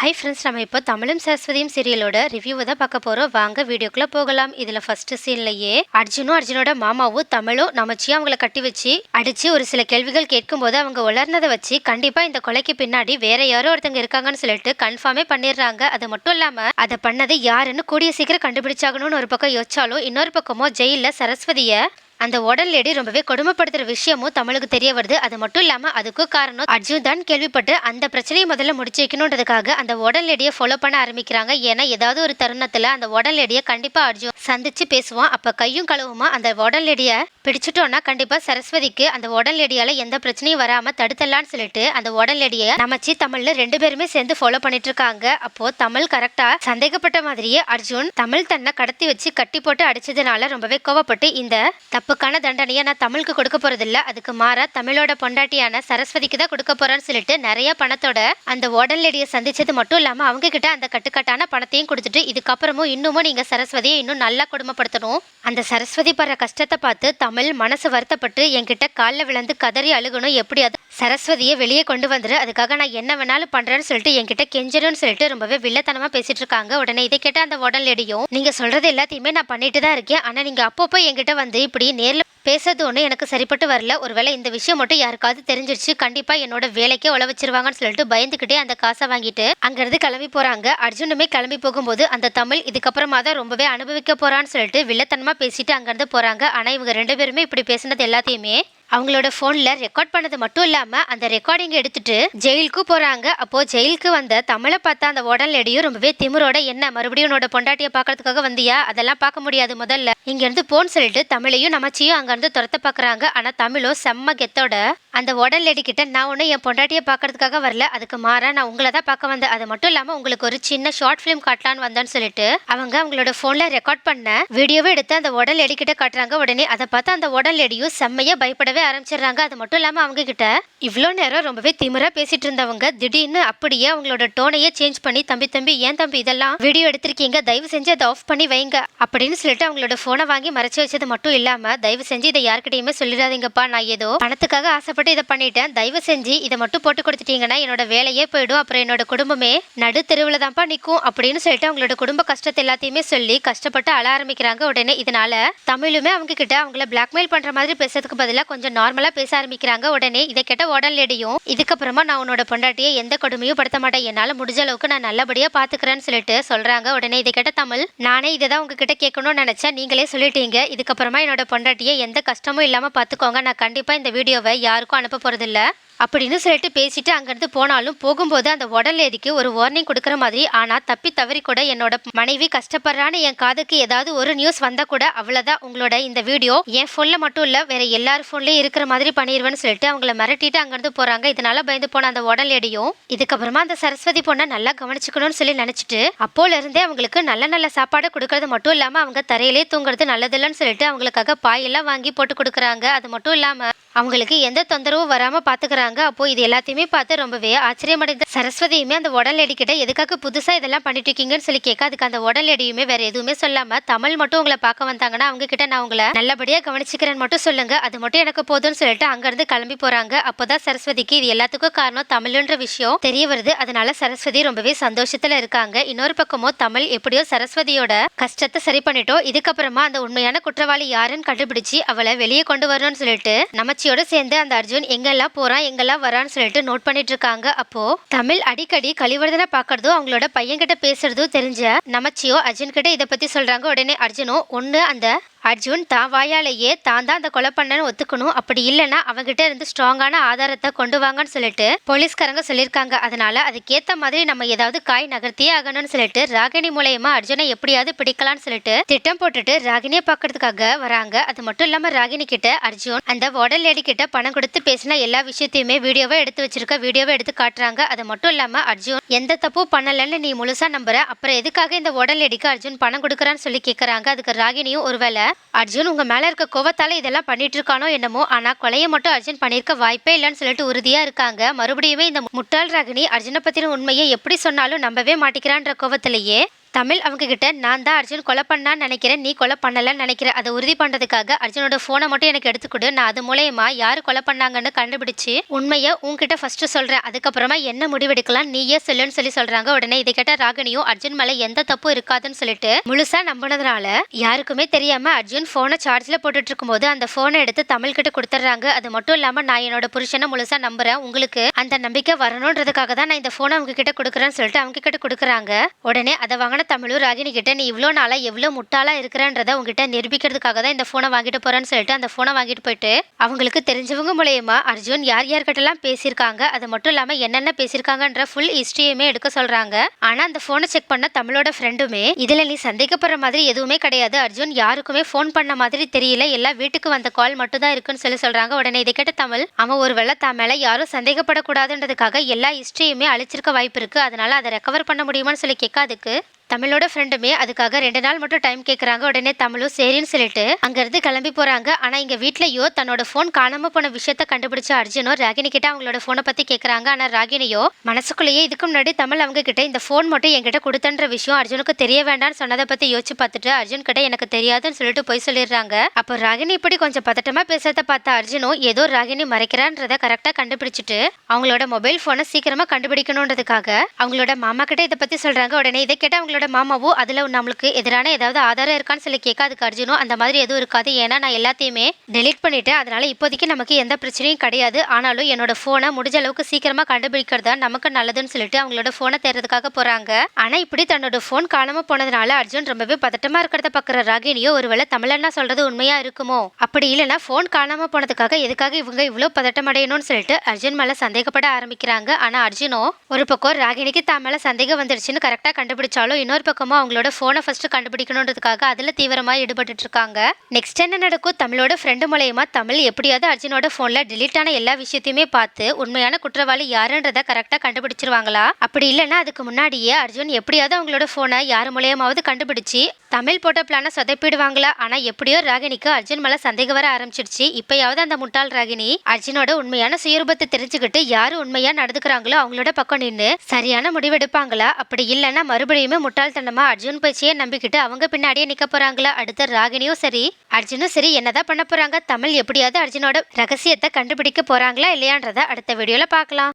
Hi friends நம்ம இப்போ தமிழும் சரஸ்வதியும் சீரியலோட ரிவ்யூவை தான் பார்க்க போகிறோம் வாங்க வீடியோக்குள்ளே போகலாம். இதில் ஃபர்ஸ்ட் சீன்லையே அர்ஜுனும் அர்ஜுனோட மாமாவும் தமிழும் நமச்சியும் அவங்கள கட்டி வச்சு அடித்து ஒரு சில கேள்விகள் கேட்கும்போது அவங்க உலர்னதை வச்சு கண்டிப்பாக இந்த கொலைக்கு பின்னாடி வேற யாரோ ஒருத்தங்க இருக்காங்கன்னு சொல்லிட்டு கன்ஃபார்மே பண்ணிடுறாங்க. அது மட்டும் இல்லாமல் அதை பண்ணது யாருன்னு கூடிய சீக்கிரம் கண்டுபிடிச்சாகணும்னு ஒரு பக்கம் யோசிச்சாலும் இன்னொரு பக்கமோ ஜெயிலில் சரஸ்வதியை அந்த உடல் எடை ரொம்பவே கொடுமைப்படுத்துற விஷயமும் தமிழுக்கு தெரிய வருது. அது மட்டும் இல்லாம அதுக்கு காரணம் அர்ஜுன் தான் கேள்விப்பட்டு அந்த பிரச்சனையை முதல்ல முடிச்சு வைக்கணுன்றதுக்காக அந்த உடல் எடையை ஃபாலோ பண்ண ஆரம்பிக்கிறாங்க. ஏன்னா ஏதாவது ஒரு தருணத்துல அந்த உடல் லேடியை கண்டிப்பா அர்ஜுன் சந்திச்சு பேசுவான். அப்ப கையும் களவுமா அந்த உடல் லேடியை பிடிச்சிட்டோம்னா கண்டிப்பா சரஸ்வதிக்கு அந்த உடல் எடையால எந்த பிரச்சனையும் வராம தடுத்தலான்னு சொல்லிட்டு அந்த உடல் எடையை நமச்சி தமிழ்ல ரெண்டு பேருமே சேர்ந்து ஃபாலோ பண்ணிட்டு இருக்காங்க. அப்போ தமிழ் கரெக்டா சந்தேகப்பட்ட மாதிரியே அர்ஜுன் தமிழ் தன்னை கடத்தி வச்சு கட்டி போட்டு அடிச்சதுனால ரொம்பவே கோவப்பட்டு இந்த தப்புக்கான தண்டனையை நான் தமிழுக்கு கொடுக்க போறதில்ல. அதுக்கு மாறா தமிழோட பொண்டாட்டியான சரஸ்வதிக்கு தான் கொடுக்க போறேன்னு சொல்லிட்டு நிறைய பணத்தோட அந்த உடல் லேடியை சந்திச்சது மட்டும் இல்லாம அவங்க கிட்ட அந்த கட்டுக்கட்டான பணத்தையும் கொடுத்துட்டு இதுக்கப்புறமும் இன்னமும் நீங்க சரஸ்வதியை இன்னும் நல்லா கொடுமைப்படுத்தணும் அந்த சரஸ்வதி படுற கஷ்டத்தை பார்த்து தமிழ் மனசு வருத்தப்பட்டு என்கிட்ட காலில் விழுந்து கதறி அழுகணும். எப்படி அது சரஸ்வதியை வெளியே கொண்டு வந்துரு. அதுக்காக நான் என்ன வேணாலும் பண்றேன்னு சொல்லிட்டு என்கிட்ட கெஞ்சணும்னு சொல்லிட்டு ரொம்பவே வில்லத்தனமா பேசிட்டு இருக்காங்க. உடனே இதை கேட்ட அந்த உடல் லேடியும் நீங்க சொல்றது எல்லாத்தையுமே நான் பண்ணிட்டு தான் இருக்கேன். ஆனா நீங்க அப்பப்போ என்கிட்ட வந்து இப்படி நேரில் பேசுறது ஒன்று எனக்கு சரிப்பட்டு வரல. ஒருவேளை இந்த விஷயம் மட்டும் யாருக்காவது தெரிஞ்சிருச்சு கண்டிப்பாக என்னோட வேலைக்கே உழ வச்சிருவாங்கன்னு சொல்லிட்டு பயந்துக்கிட்டே அந்த காசை வாங்கிட்டு அங்கிருந்து கிளம்பி போறாங்க. அர்ஜுனுமே கிளம்பி போகும்போது அந்த தமிழ் இதுக்கப்புறமா தான் ரொம்பவே அனுபவிக்க போகிறான்னு சொல்லிட்டு வில்லத்தனமாக பேசிட்டு அங்கேருந்து போகிறாங்க ஆனால் இவங்க ரெண்டு பேருமே இப்படி பேசினது எல்லாத்தையுமே அவங்களோட ஃபோனில் ரெக்கார்ட் பண்ணது மட்டும் இல்லாமல் அந்த ரெக்கார்டிங் எடுத்துட்டு ஜெயிலுக்கு போகிறாங்க அப்போ ஜெயிலுக்கு வந்த தமிழை பார்த்தா அந்த உடல் எடையும் ரொம்பவே திமிரோட. என்ன மறுபடியும் உன்னோட பொண்டாட்டியை பார்க்கறதுக்காக வந்தியா? அதெல்லாம் பார்க்க முடியாது முதல்ல. இங்கேருந்து போன்னு சொல்லிட்டு தமிழையும் நமச்சியும் அங்கேருந்து துரத்த பார்க்குறாங்க. ஆனால் தமிழோ செம்ம கெத்தோட. அந்த உடல் லேடி கிட்ட நான் ஒன்றும் என் பொண்டாட்டியை பார்க்கறதுக்காக வரல. அதுக்கு மாறா நான் உங்களை தான் பார்க்க வந்தேன். அது மட்டும் இல்லாமல் உங்களுக்கு ஒரு சின்ன ஷார்ட் ஃபிலிம் காட்டலான்னு வந்தேன்னு சொல்லிட்டு அவங்க அவங்களோட ஃபோனில் ரெக்கார்ட் பண்ண வீடியோவை எடுத்து அந்த உடல் லேடி காட்டுறாங்க. உடனே அதை பார்த்து அந்த உடல் எடியும் செம்மையாக பயப்படவே ஆரம்பிச்சிடுறாங்க. அது மட்டும் இல்லாமல் அவங்க கிட்ட இவ்வளோ நேரம் ரொம்பவே திமிராக பேசிட்டு இருந்தவங்க திடீர்னு அப்படியே அவங்களோட டோனையே சேஞ்ச் பண்ணி தம்பி தம்பி ஏன் தம்பி இதெல்லாம் வீடியோ எடுத்திருக்கீங்க? தயவு செஞ்சு அதை ஆஃப் பண்ணி வைங்க. அப்படின்னு சொல்லிட்டு அவங்களோட ஃபோனை வாங்கி மறைச்சு வச்சது மட்டும் இல்லாமல் தயவு செஞ்சு இதை யார்கிட்டயுமே சொல்லிடாதீங்கப்பா. நான் ஏதோ பணத்துக்காக ஆசைப்பட்டு இதை பண்ணிட்டேன். தயவு செஞ்சு இதை மட்டும் போட்டு கொடுத்துட்டீங்கன்னா என்னோட வேலையே போயிடும். அப்புறம் என்னோட குடும்பமே நடு தெருவில் தான்ப்பா நிற்கும் அப்படின்னு சொல்லிட்டு அவங்களோட குடும்ப கஷ்டத்தை எல்லாத்தையுமே சொல்லி கஷ்டப்பட்டு அழ ஆரம்பிக்கிறாங்க. உடனே இதனால தமிழுமே அவங்க கிட்ட அவங்கள பிளாக்மெயில் பண்ற மாதிரி பேசுறதுக்கு பதிலாக கொஞ்சம் நார்மலாக பேச ஆரம்பிக்கிறாங்க. உடனே இதை கேட்ட உடன் லேடியும் இதுக்கப்புறமா நான் உன்னோட பொண்டாட்டியை எந்த கொடுமையும் படுத்த மாட்டேன். என்னால் முடிஞ்ச அளவுக்கு நான் நல்லபடியாக பார்த்துக்கிறேன்னு சொல்லிட்டு சொல்கிறாங்க உடனே இதை கேட்ட தமிழ் நானே இதை தான் உங்ககிட்ட கேட்கணும்னு நினைச்சேன். நீங்களே சொல்லிட்டீங்க. இதுக்கப்புறமா என்னோட பொண்டாட்டியை எந்த கஷ்டமும் இல்லாமல் பார்த்துக்கோங்க நான் கண்டிப்பாக இந்த வீடியோவை யாருக்கும் அனுப்ப போகிறதில்ல அப்படின்னு சொல்லிட்டு பேசிட்டு அங்கேருந்து போனாலும் போகும்போது அந்த உடல் எதிக்கு ஒரு வார்னிங் கொடுக்குற மாதிரி ஆனால் தப்பி தவறி கூட என்னோட மனைவி கஷ்டப்படுறான்னு என் காதுக்கு ஏதாவது ஒரு நியூஸ் வந்தால் கூட அவ்வளோதான் உங்களோட இந்த வீடியோ என் ஃபோனில் மட்டும் இல்லை வேற எல்லார் ஃபோன்லேயும் இருக்கிற மாதிரி பண்ணிடுவேன்னு சொல்லிட்டு அவங்கள மிரட்டிட்டு அங்கேருந்து போகிறாங்க இதனால பயந்து போன அந்த உடல் எடையும் இதுக்கப்புறமா அந்த சரஸ்வதி பொண்ணை நல்லா கவனிச்சுக்கணும்னு சொல்லி நினச்சிட்டு அப்போலேருந்தே அவங்களுக்கு நல்ல நல்ல சாப்பாடு கொடுக்கறது மட்டும் இல்லாமல் அவங்க தரையிலே தூங்குறது நல்லதில்லைன்னு சொல்லிட்டு அவங்களுக்காக பாயெல்லாம் வாங்கி போட்டு கொடுக்குறாங்க. அது மட்டும் இல்லாமல் அவங்களுக்கு எந்த தொந்தரவும் வராமல் பார்த்துக்கிறாங்க அப்போது இது எல்லாத்தையுமே பார்த்து ரொம்பவே ஆச்சரியமடைந்த சரஸ்வதியுமே அந்த உடல் எடிக்கிட்ட எதுக்காக புதுசாக இதெல்லாம் பண்ணிட்டு இருக்கீங்கன்னு சொல்லி கேட்க அதுக்கு அந்த உடல் எடியுமே வேற எதுவுமே சொல்லாமல் தமிழ் மட்டும் உங்களை பார்க்க வந்தாங்கன்னா அவங்க கிட்ட நான் உங்களை நல்லபடியாக கவனிச்சுக்கிறேன்னு மட்டும் சொல்லுங்க. அது மட்டும் எனக்கு போதும்னு சொல்லிட்டு அங்கேருந்து கிளம்பி போறாங்க. அப்போதான் சரஸ்வதிக்கு இது எல்லாத்துக்கும் காரணம் தமிழ்ன்ற விஷயம் தெரிய வருது. அதனால சரஸ்வதி ரொம்பவே சந்தோஷத்தில் இருக்காங்க. இன்னொரு பக்கமோ தமிழ் எப்படியோ சரஸ்வதியோட கஷ்டத்தை சரி பண்ணிட்டோம் இதுக்கப்புறமா அந்த உண்மையான குற்றவாளி யாருன்னு கண்டுபிடிச்சு அவளை வெளியே கொண்டு வரணும்னு சொல்லிட்டு நமச்சியோட சேர்ந்து அந்த அர்ஜுன் எங்கெல்லாம் போறான் எங்கெல்லாம் வரான்னு சொல்லிட்டு நோட் பண்ணிட்டு இருக்காங்க அப்போ தமிழ் அடிக்கடி கலிவர்தனை பார்க்கறதும் அவங்களோட பையன்கிட்ட பேசுறதும் தெரிஞ்ச நமச்சியோ அர்ஜுன் கிட்ட இதை பத்தி சொல்றாங்க. உடனே அர்ஜுனும் ஒன்று அந்த அர்ஜுன் தான் வாயாலேயே தான் தான் அந்த கொலை பண்ணன்னு ஒத்துக்கணும். அப்படி இல்லைன்னா அவங்ககிட்ட இருந்து ஸ்ட்ராங்கான ஆதாரத்தை கொண்டு வாங்கன்னு சொல்லிட்டு போலீஸ்காரங்க சொல்லியிருக்காங்க. அதனால அதுக்கேத்த மாதிரி நம்ம ஏதாவது காய் நகர்த்தியே ஆகணும்னு சொல்லிட்டு ராகினி மூலயமா அர்ஜுனை எப்படியாவது பிடிக்கலாம்னு சொல்லிட்டு திட்டம் போட்டுட்டு ராகினியை பார்க்கறதுக்காக வராங்க. அது மட்டும் இல்லாம ராகினி கிட்ட அர்ஜுன் அந்த உடல் லேடி கிட்ட பணம் கொடுத்து பேசின எல்லா விஷயத்தையுமே வீடியோவை எடுத்து வச்சிருக்க வீடியோவை எடுத்து காட்டுறாங்க. அது மட்டும் இல்லாம அர்ஜுன் எந்த தப்பும் பண்ணலன்னு நீ முழுசா நம்புற. அப்புறம் எதுக்காக இந்த உடல் லேடிக்கு அர்ஜுன் பணம் கொடுக்குறான்னு சொல்லி கேட்கறாங்க அதுக்கு ராகினியும் ஒருவேளை அர்ஜுன் உங்க மேல இருக்க கோவத்தால இதெல்லாம் பண்ணிட்டு இருக்கானோ என்னமோ ஆனால் கொலையை மட்டும் அர்ஜுன் பண்ணியிருக்க வாய்ப்பே இல்லைன்னு சொல்லிட்டு உறுதியாக இருக்காங்க. மறுபடியுமே இந்த முட்டாள் ரகினி அர்ஜுனை பற்றின உண்மையை எப்படி சொன்னாலும் நம்பவே மாட்டேங்கிறான்ற கோவத்திலேயே தமிழ் அவங்க கிட்ட நான் தான் அர்ஜுன் கொலை பண்ணான்னு நினைக்கிறேன். நீ கொலை பண்ணலன்னு நினைக்கிறேன் அதை உறுதி பண்ணுறதுக்காக அர்ஜுனோட ஃபோனை மட்டும் எனக்கு எடுத்து கொடு. நான் அது மூலயமா யார் கொலை பண்ணாங்கன்னு கண்டுபிடிச்சு உண்மையை உன்கிட்ட ஃபர்ஸ்ட் சொல்கிறேன் அதுக்கப்புறமா என்ன முடிவெடுக்கலாம் நீயே சொல்லுன்னு சொல்லி சொல்றாங்க. உடனே இதை கேட்ட ராகினியும் அர்ஜுன் மேலே எந்த தப்பும் இருக்காதுன்னு சொல்லிட்டு முழுசா நம்பினதுனால யாருக்குமே தெரியாமல் அர்ஜுன் ஃபோனை சார்ஜில் போட்டுட்டு இருக்கும்போது அந்த ஃபோனை எடுத்து தமிழ்கிட்ட கொடுத்துட்றாங்க. அது மட்டும் இல்லாமல் நான் என்னோட புருஷனை முழுசா நம்புறேன். உங்களுக்கு அந்த நம்பிக்கை வரணுன்றதுக்காக தான் நான் இந்த ஃபோனை அவங்க கிட்ட கொடுக்குறேன்னு சொல்லிட்டு அவங்க கிட்ட கொடுக்குறாங்க. உடனே அதை வாங்கின தமிழும் ராகினி கிட்ட நீ இவ்வளோ நாளாக எவ்வளோ முட்டாளாக இருக்கிறன்றதை உங்ககிட்ட நிரூபிக்கிறதுக்காக தான் இந்த ஃபோனை வாங்கிட்டு போகிறேன்னு சொல்லிட்டு அந்த ஃபோனை வாங்கிட்டு போயிட்டு அவங்களுக்கு தெரிஞ்சவங்க மூலயமா அர்ஜுன் யார் யார்கிட்டலாம் பேசியிருக்காங்க அது மட்டும் இல்லாமல் என்னென்ன பேசியிருக்காங்கன்ற ஃபுல் ஹிஸ்டரியுமே எடுக்க சொல்கிறாங்க ஆனால் அந்த ஃபோனை செக் பண்ண தமிழோட ஃப்ரெண்டுமே இதில் நீ சந்தேகப்படுற மாதிரி எதுவுமே கிடையாது. அர்ஜுன் யாருக்குமே ஃபோன் பண்ண மாதிரி தெரியல. எல்லாம் வீட்டுக்கு வந்த கால் மட்டும் தான் இருக்குன்னு சொல்லி சொல்கிறாங்க உடனே இதை கேட்ட தமிழ் அவன் ஒரு வேளை தான் மேலே யாரும் சந்தேகப்படக்கூடாதுன்றதுக்காக எல்லா ஹிஸ்ட்ரியுமே அழிச்சிருக்க வாய்ப்பு இருக்குது அதனால அதை ரெக்கவர் பண்ண முடியுமான்னு சொல்லி கேட்காதுக்கு தமிழோட ஃப்ரெண்டுமே அதுக்காக ரெண்டு நாள் மட்டும் டைம் கேட்குறாங்க உடனே தமிழும் சரின்னு சொல்லிட்டு அங்கேருந்து கிளம்பி போகிறாங்க ஆனால் இங்கே வீட்லையோ தன்னோட ஃபோன் காணாமல் போன விஷயத்த கண்டுபிடிச்ச அர்ஜுனோ ராகினி கிட்ட அவங்களோட ஃபோனை பற்றி கேட்குறாங்க ஆனால் ராகினியோ மனசுக்குள்ளேயே இதுக்கு முன்னாடி தமிழ் அவங்க கிட்ட இந்த ஃபோன் மட்டும் என்கிட்ட கொடுத்தன்ற விஷயம் அர்ஜுனுக்கு தெரிய வேண்டாம்னு சொன்னதை பற்றி யோசிச்சு பார்த்துட்டு அர்ஜுன் கிட்ட எனக்கு தெரியாதுன்னு சொல்லிட்டு போய் சொல்லிடுறாங்க. அப்போ ராகினி இப்படி கொஞ்சம் பதட்டமாக பேசுறத பார்த்தா அர்ஜுனும் ஏதோ ராகினி மறைக்கிறான்றத கரெக்டாக கண்டுபிடிச்சிட்டு அவங்களோட மொபைல் ஃபோனை சீக்கிரமாக கண்டுபிடிக்கணுன்றதுக்காக அவங்களோட மாமா கிட்ட இதை பற்றி சொல்கிறாங்க உடனே இதை கேட்ட அவங்களோட மாமாவோ அதில் நம்மளுக்கு எதிரான ஏதாவது ஆதாரம் இருக்கான்னு சொல்லி கேட்க அதுக்கு அர்ஜுனும் அந்த மாதிரி எதுவும் இருக்காது. ஏன்னா நான் எல்லாத்தையுமே டெலீட் பண்ணிட்டேன். அதனால இப்போதைக்கு நமக்கு எந்த பிரச்சனையும் கிடையாது. ஆனாலும் என்னோட ஃபோனை முடிஞ்ச அளவுக்கு சீக்கிரமா கண்டுபிடிக்கிறதா நமக்கு நல்லதுன்னு சொல்லிட்டு அவங்களோட ஃபோனை தேர்றதுக்காக போறாங்க. ஆனா இப்படி தன்னோட ஃபோன் காணாம போனதுனால அர்ஜுன் ரொம்பவே பதட்டமா இருக்கிறத பாக்குற ராகினியோ ஒருவேளை தமிழன்னா சொல்றது உண்மையா இருக்குமோ? அப்படி இல்லைன்னா ஃபோன் காணாம போனதுக்காக எதுக்காக இவங்க இவ்வளோ பதட்டம் அடையணும்னு சொல்லிட்டு அர்ஜுன் மேல சந்தேகப்பட ஆரம்பிக்கிறாங்க. ஆனா அர்ஜுனோ ஒரு பக்கம் ராகினிக்கு தான் மேல சந்தேகம் வந்துருச்சுன்னு கரெக்டா கண்டுபிடிச்சாலும் இன்னொரு பக்கமும் அவங்களோட ஃபோனை ஃபஸ்ட்டு கண்டுபிடிக்கணுன்றதுக்காக அதில் தீவிரமாக ஈடுபட்டு இருக்காங்க. நெக்ஸ்ட் என்ன நடக்கும்? தமிழோட ஃப்ரெண்டு மூலயமா தமிழ் எப்படியாவது அர்ஜுனோட ஃபோனில் டிலீட் ஆன எல்லா விஷயத்தையுமே பார்த்து உண்மையான குற்றவாளி யாருன்றத கரெக்டாக கண்டுபிடிச்சிருவாங்களா? அப்படி இல்லைன்னா அதுக்கு முன்னாடியே அர்ஜுன் எப்படியாவது அவங்களோட ஃபோனை யார் மூலயமாவது கண்டுபிடிச்சு தமிழ் போட்ட பிளான சொதப்பிடுவாங்களா? ஆனால் எப்படியோ ராகினிக்கு அர்ஜுன் மேலே சந்தேகம் வர ஆரம்பிச்சிடுச்சு இப்பயாவது அந்த முட்டாள் ராகினி அர்ஜுனோட உண்மையான சுயரூபத்தை தெரிஞ்சுக்கிட்டு யார் உண்மையாக நடந்துக்கிறாங்களோ அவங்களோட பக்கம் நின்று சரியான முடிவெடுப்பாங்களா? அப்படி இல்லைன்னா மறுபடியுமே முட்டாள்தனமாக அர்ஜுன் பேச்சையே நம்பிக்கிட்டு அவங்க பின்னாடியே நிற்க போகிறாங்களா அடுத்த ராகினியும் சரி அர்ஜுனும் சரி என்னதான் பண்ண போகிறாங்க தமிழ் எப்படியாவது அர்ஜுனோட ரகசியத்தை கண்டுபிடிக்க போகிறாங்களா இல்லையான்றதை அடுத்த வீடியோவில் பார்க்கலாம்.